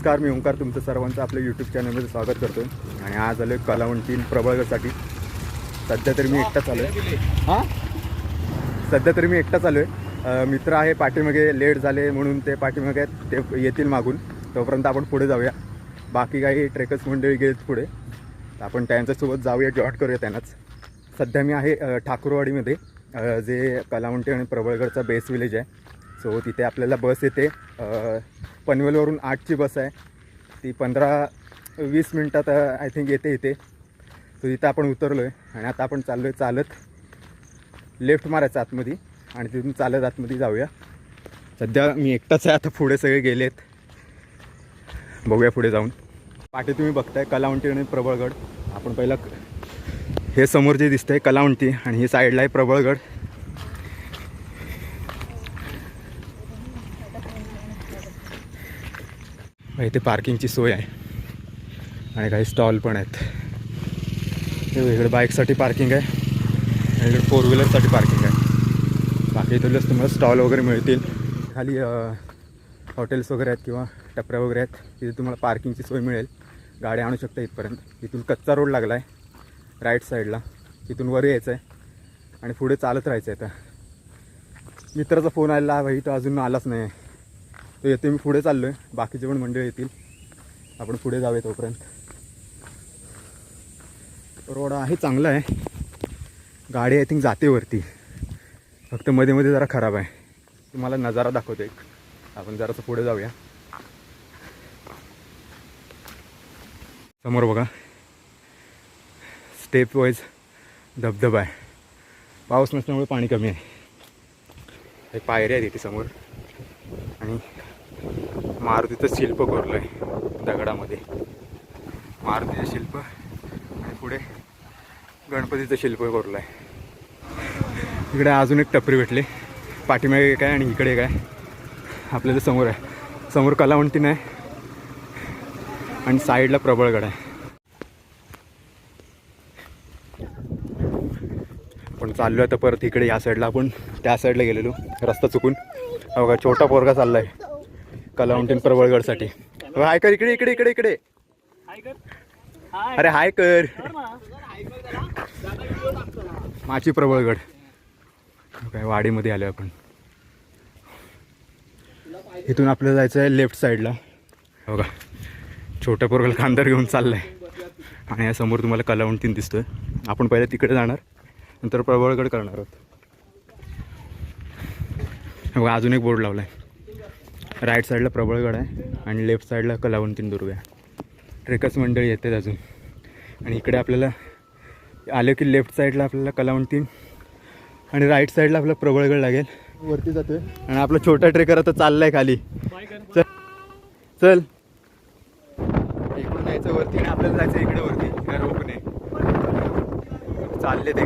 नमस्कार मी ओंकार तुमचं सर्वांचं आपल्या यूट्यूब चॅनलमध्ये स्वागत करतो आणि आज आलो आहे कलावंतीन प्रबळगडसाठी सध्या तरी मी एकटाच आलो आहे हां? सध्या तरी मी एकटाच आलो आहे मित्र आहे पाठीमागे लेट झाले म्हणून ते पाठीमागे ते येतील मागून. तोपर्यंत आपण पुढे जाऊया. बाकी काही ट्रेकर्स मंडळी गेलेत पुढे. तर आपण त्यांच्यासोबत जाऊया जॉट करूया त्यांनाच. सध्या मी आहे ठाकूरवाडीमध्ये. जे कलावंटी आणि प्रबळगडचा बेस विलेज आहे. सो तिथे आपल्याला बस येते. पनवेलवरून आठची बस आहे. ती पंधरा वीस मिनटात आय थिंक येते इथे. सो तिथं आपण उतरलो आहे आणि आता आपण चाललो आहे चालत लेफ्ट मारायचं आतमध्ये आणि तिथून चालत आतमध्ये जाऊया. सध्या मी एकटाच आहे आता पुढे सगळे गेले आहेत बघूया पुढे जाऊन. पाठी तुम्ही बघताय कलावंटी आणि प्रबळगड. आपण पहिला हे समोर जे दिसतंय कलावंटी आणि ही साईडला आहे प्रबळगड. इथे पार्किंगची सोय आहे. आणि काही स्टॉल पण आहेत. हे इकडे बाईकसाठी पार्किंग आहे. आणि इकडे फोर व्हीलरसाठी पार्किंग आहे. बाकी इथूनच तुम्हाला स्टॉल वगैरे मिळतील. खाली हॉटेल्स वगैरे आहेत किंवा टपऱ्या वगैरे आहेत. तिथे तुम्हाला पार्किंगची सोय मिळेल. गाड्या आणू शकता इथपर्यंत. इथून कच्चा रोड लागला आहे राईट साईडला. तिथून वर यायचं आहे आणि पुढे चालत राहायचं आहे आता. मित्राचा फोन आलेला भाई. तो अजून आलाच नाही. आहे तर येते मी पुढे चाललो आहे बाकीचे पण मंडळ येतील. आपण पुढे जाऊया तोपर्यंत. रोड आहे चांगला आहे. गाडी आय थिंक जाते वरती. फक्त मध्ये मध्ये जरा खराब आहे. तुम्हाला नजारा दाखवतो एक. आपण जरासं पुढे जाऊया. समोर बघा. स्टेप वाईज धबधबा आहे. पाऊस नसल्यामुळे पाणी कमी आहे. हे पायऱ्या आहे तिथे समोर. आणि मारुतीचं शिल्प कोरलं आहे दगडामध्ये. मारुतीचं शिल्प आणि पुढे गणपतीचं शिल्प कोरलं आहे इकडे अजून एक टपरी भेटली. पाठीमागे काय आणि इकडे काय आपल्याला समोर आहे. समोर कलावंतीन आहे. आणि साईडला प्रबळगड आहे. पण चाललो आहे तर परत इकडे या साईडला. आपण त्या साईडला गेलेलो. रस्ता चुकून. बघा छोटा पोरगा चाललाय. कलावंटीन प्रबळगडसाठी. अहो, हाय कर इकडे इकडे इकडे इकडे. अरे हाय कर. माची प्रबळगड. काय वाडीमध्ये आलो आपण. इथून आपल्याला जायचं आहे लेफ्ट साईडला हो का? छोट्या पोरगाला कांदर घेऊन चाललाय. आणि या समोर तुम्हाला कलावंटीन दिसतोय. आपण पहिले तिकडे जाणार नंतर प्रबळगड करणार आहोत. अजून एक बोर्ड लावला आहे राईट साईडला प्रबळगड आहे आणि लेफ्ट साईडला कलावंतीन दुर्ग आहे. ट्रेकर्स मंडळी येतात अजून. आणि इकडे आपल्याला आलं की लेफ्ट साईडला आपल्याला कलावंतीन आणि राईट साईडला आपला प्रबळगड लागेल. वरती जातोय. आणि आपला छोटा ट्रेकर आता चाललाय खाली. चल. चल. इकडून जायचं वरती आणि आपल्याला जायचं इकडे वरती. रोपणे चालले ते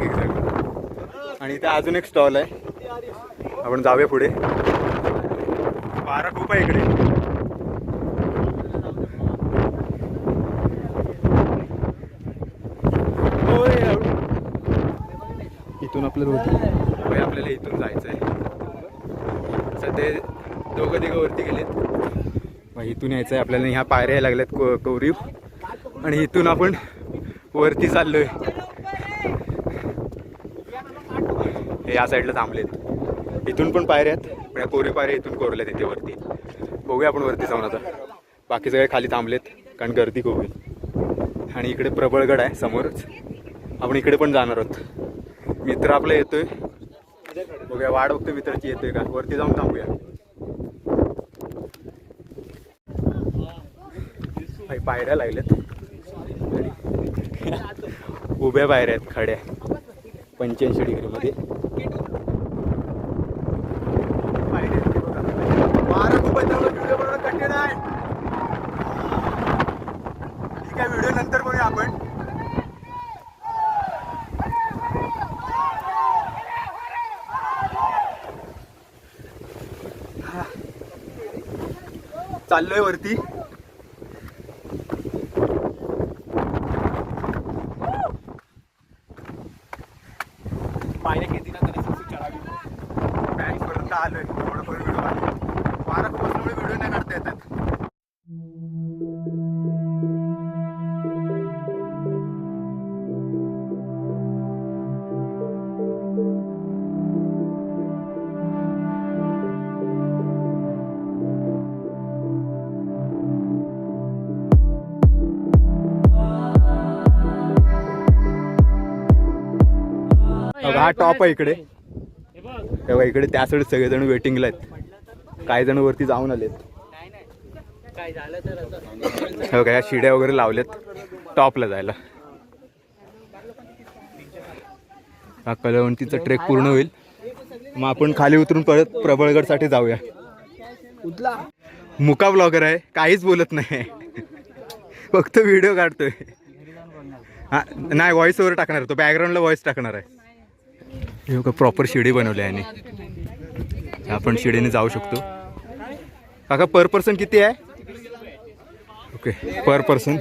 आणि इथे अजून एक स्टॉल आहे. आपण जाऊया पुढे. वारा खूप आहे इकडे. इथून आपल्याला होती आपल्याला इथून जायचं आहे सध्या दोघं तिघं वरती गेलेत. मग इथून यायचं आहे आपल्याला ह्या पायऱ्या लागल्यात को कौरीव. आणि इथून आपण वरती चाललोय. हे या साईडला थांबलेत. इथून पण पायऱ्या आहेत. पण या कोरी पायऱ्या इथून कोरल्यात इथे वरती. बघूया आपण वरती जाऊन आता. बाकी सगळे खाली थांबलेत कारण गर्दी खूप आणि इकडे प्रबळगड आहे समोरच. आपण इकडे पण जाणार आहोत. मित्र आपला येतोय. बघूया वाट बघतो मित्राची येतोय का? वरती जाऊन थांबूया. भाई पायऱ्या लागल्यात उभ्या पायऱ्या आहेत खड्या. पंच्याऐंशी डिग्रीमध्ये वारा खूप आहे त्यामुळे व्हिडिओ बनवणं कठीण आहे ठीक आहे व्हिडिओ नंतर बनवूया आपण चाललोय वरती. हा टॉप आहे इकडे. हे बघा. इकडे त्या साईड सगळेजण वेटिंगला आहेत. काही जण वरती जाऊन आलेत. हे बघा या शिड्या वगैरे लावल्यात टॉपला जायला. हा कलवंतीचा ट्रेक पूर्ण होईल. मग आपण खाली उतरून परत प्रबळगडसाठी जाऊया. मुका ब्लॉगर आहे काहीच बोलत नाही. फक्त व्हिडिओ काढतोय. हा नाही व्हॉइस ओव्हर टाकणार. तो बॅकग्राऊंडला व्हॉइस टाकणार आहे. हे बघा प्रॉपर शिडी बनवली आहे आपण शिडीने जाऊ शकतो. काका पर पर्सन किती आहे? Okay per person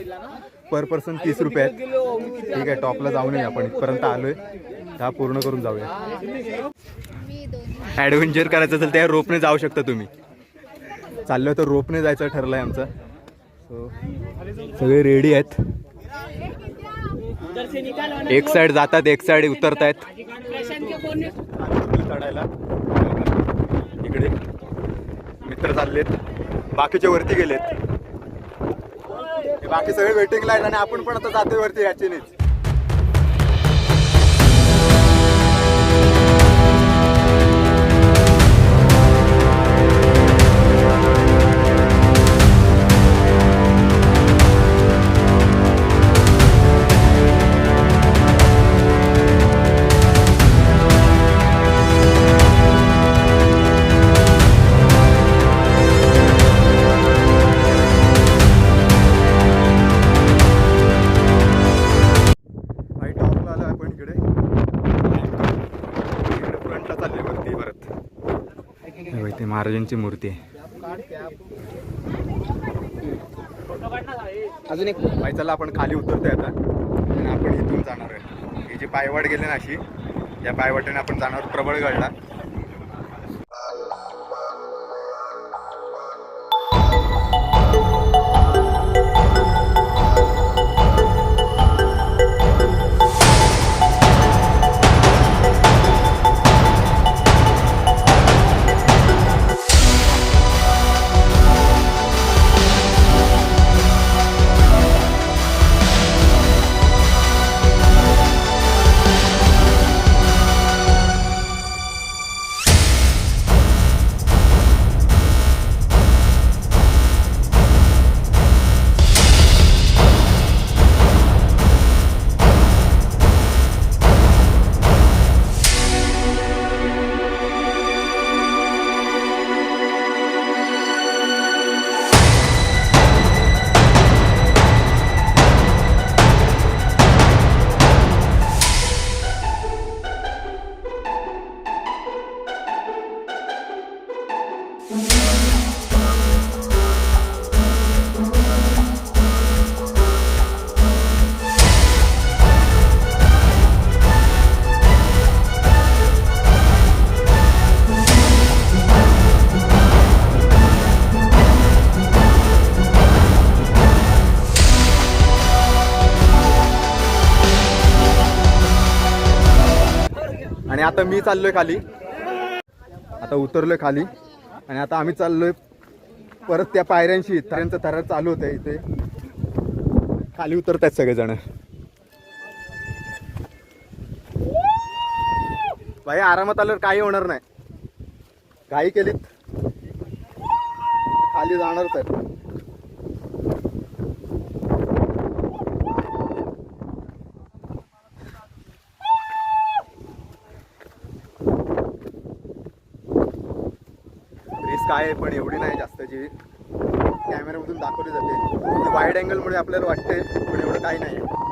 per person तीस रुपये आहेत. ठीक आहे टॉपला जाऊन येऊ आपण. इथपर्यंत आलोय. हा पूर्ण करून जाऊया. ॲडव्हेंचर करायचं असेल त्या रोपने जाऊ शकता तुम्ही. चाललोय तर रोपने जायचं ठरलंय आमचं. सो सगळे रेडी आहेत. एक साइड जातात एक साइड उतरतायत. चढायला इकडे. मित्र चाललेत. बाकीचे वरती गेलेत. बाकी सगळे वेटिंगला आहेत आणि आपण पण आता जातोय वरती याचीनेच. महाराजांची मूर्ती आहे. अजून एक भाई चला आपण खाली उतरतोय आता. आणि आपण इथून जाणार आहे. ही जी पायवाट गेली ना अशी या पायवाटेने आपण जाणार प्रबळगडला आणि आता मी चाललोय खाली. आता उतरलोय खाली. आणि आता आम्ही चाललोय परत त्या पायऱ्यांशी. थरांचं थरार चालू होतं इथे. खाली उतरत आहेत सगळेजण. भाई आरामात आल्यावर काही होणार नाही. काही केलीत. खाली जाणारच आहेत. काय आहे पण एवढी नाही जास्त जी कॅमेऱ्यामधून दाखवली जाते. वाईड अँगलमुळे आपल्याला वाटते पण एवढं काही नाही. आहे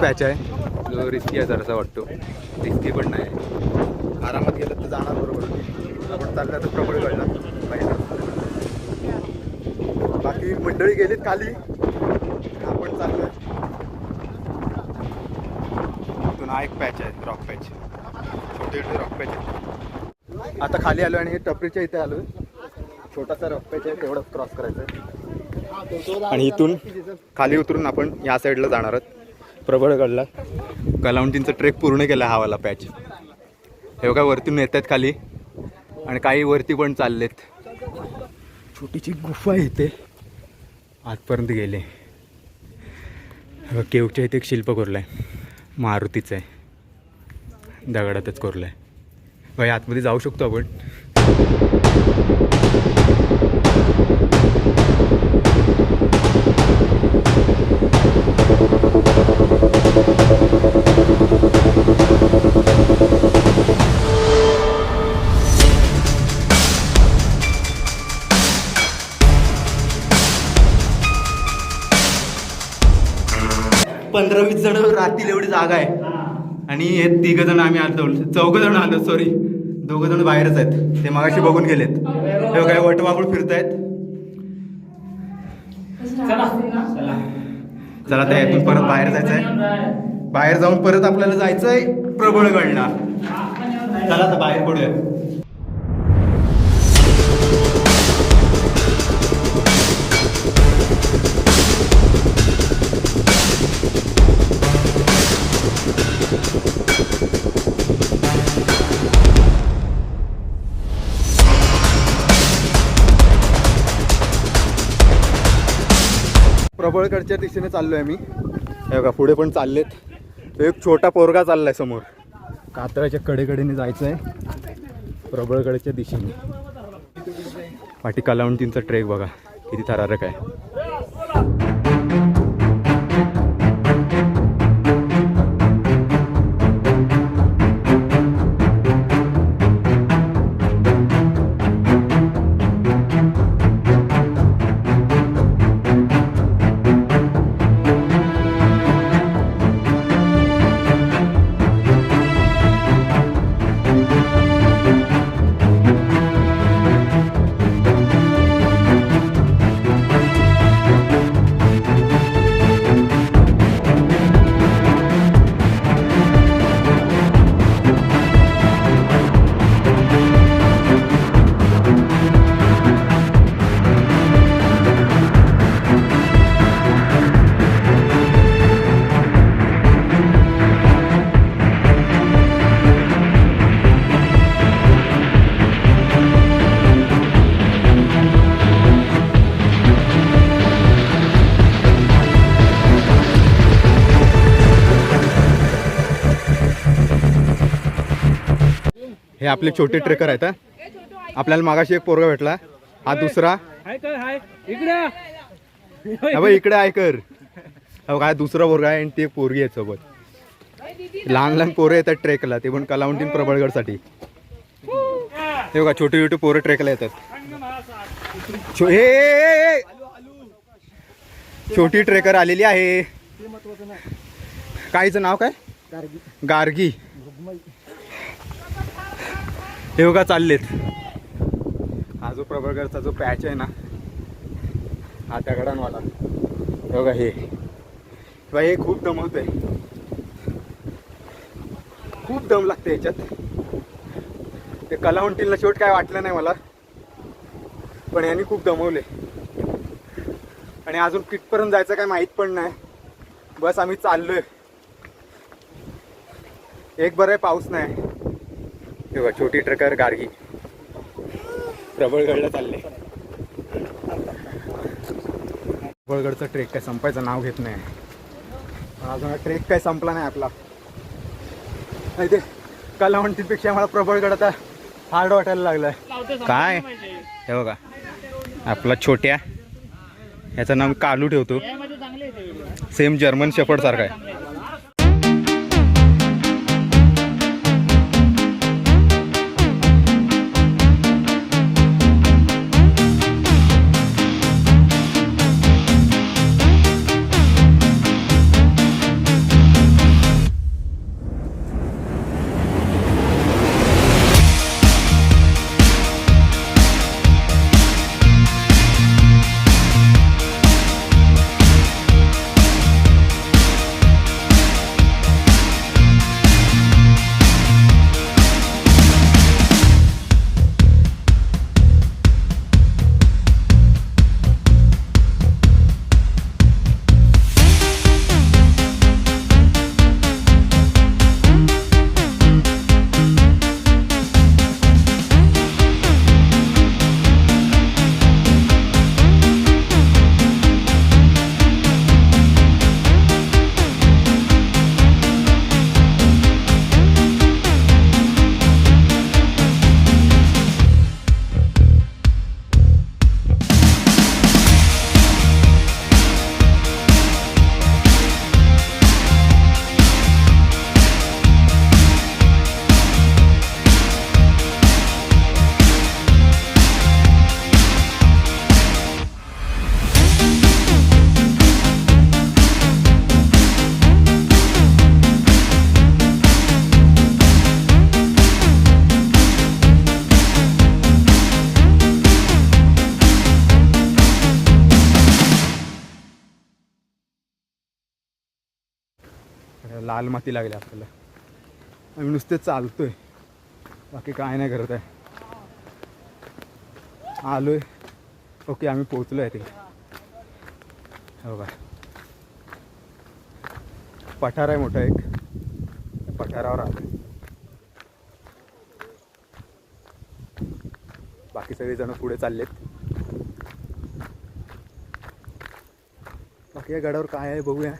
पॅच आहे. जो रिस्की आहे जरासा वाटतो. रिस्की पण नाही. आरामात गेलं तर जाणार बरोबर. आपण चाललं तर प्रबळ कळला. बाकी मंडळी गेलीत खाली. आपण चाललोय. इथून हा एक पॅच आहे रॉक पॅच छोटे छोटे रॉक पॅच आहे आता खाली आलो आणि टपरीच्या इथे आलो छोटासा रॉक पॅच आहे तेवढंच क्रॉस करायचं आहे आणि इथून खाली उतरून आपण या साईडला जाणार आहोत. प्रबळगडला कलावंटींचा ट्रेक पूर्ण केला हा वाला पॅच हे बघा वरतून येत आहेत खाली आणि काही वरती पण चाललेत. छोटीची गुफा इथे. आतपर्यंत गेले. केवच्या इथे एक शिल्प कोरलं आहे मारुतीचं आहे. दगडातच कोरलं आहे बाई आतमध्ये जाऊ शकतो आपण. वीस जण राहतील एवढी जागा आहे. आणि हे तिघ जण आम्ही आलो चौघ जण आलो सॉरी दोघ जण बाहेरच आहेत. ते मागाशी बघून गेलेत. हे काय वटवागुळ फिरतायत. चला. त्या इथून परत बाहेर जायचंय. बाहेर जाऊन परत आपल्याला जायचंय प्रबळगडला चला आता बाहेर पडूया. प्रबळगडच्या दिशेने चाललो आहे आम्ही हे बघा पुढे पण चाललेत. एक छोटा पोरगा चाललाय समोर. कातळाच्या कडेकडेने जायचं आहे प्रबळगडच्या दिशेने. पाठी कलावंतींचा ट्रेक बघा किती थरारक आहे. हे आपले छोटे ट्रेकर आहेत हा. आपल्याला मागाशी एक पोरगा भेटला. हा दुसरा. हाय कर हाय. इकडे हा बघ इकडे ऐकर हा हा दुसरा पोरगा आहे आणि ते पोरगी आहे सोबत. लहान लहान पोरं येतात ट्रेकला ते पण कलावंटीन प्रबळगडसाठी. हे बघा छोटे छोटे पोरं ट्रेकला येतात. छो- हे, हे, हे. छोटी ट्रेकर आलेली आहे. काहीचं नाव काय? गार्गी. हे बघा चाललेत. हा जो प्रबळगडचा जो पॅच आहे ना हा दगडांवाला हे बघा हे. बाई हे खूप दमवतंय खूप दम लागते याच्यात. ते कलावंटीला शेवट काय वाटलं नाही मला. पण यांनी खूप दमवले आणि अजून किटपर्यंत जायचं काय माहीत पण नाही. बस आम्ही चाललोय. एक बरं आहे पाऊस नाही. हे बघा छोटी ट्रकर गार्गी. प्रबळगडला चालले. प्रबळगडचा ट्रेक काय संपायचं नाव घेत नाही. पण अजून ट्रेक काय संपला नाही आपला. ते कलावंतीपेक्षा मला प्रबळगड आता हार्ड वाटायला लागलाय. काय? हे बघा आपला छोट्या याचं नाव कालू ठेवतो. सेम जर्मन शेपर्ड सारखा आहे. लाल माती लागली आपल्याला. आम्ही नुसते चालतोय. बाकी काय नाही करत आहे. आलोय. ओके आम्ही पोचलोय आहे तिकडे. हो का? पठार आहे मोठा एक. पठारावर आलो बाकी सगळेजण पुढे चाललेत. बाकी या गडावर काय आहे बघूया.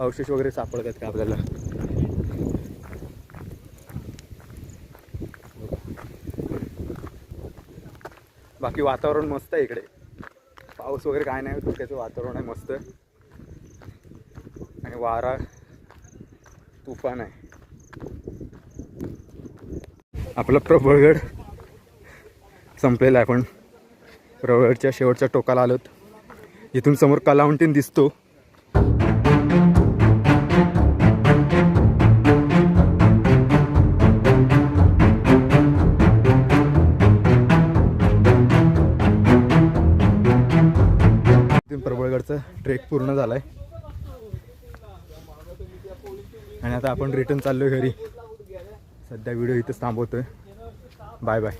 अवशेष वगैरे सापडतात का आपल्याला? बाकी वातावरण मस्त आहे इकडे. पाऊस वगैरे काय नाही धुक्याचं वातावरण आहे मस्त. आणि वारा तुफान आहे. आपलं प्रबळगड संपलेला आहे पण प्रबळगडच्या शेवटच्या टोकाला आलोत. इथून समोर कलावंटीन दिसतो. आणि रिटर्न चाललोय घरी. सध्या व्हिडिओ इथंच थांबवतोय. Bye bye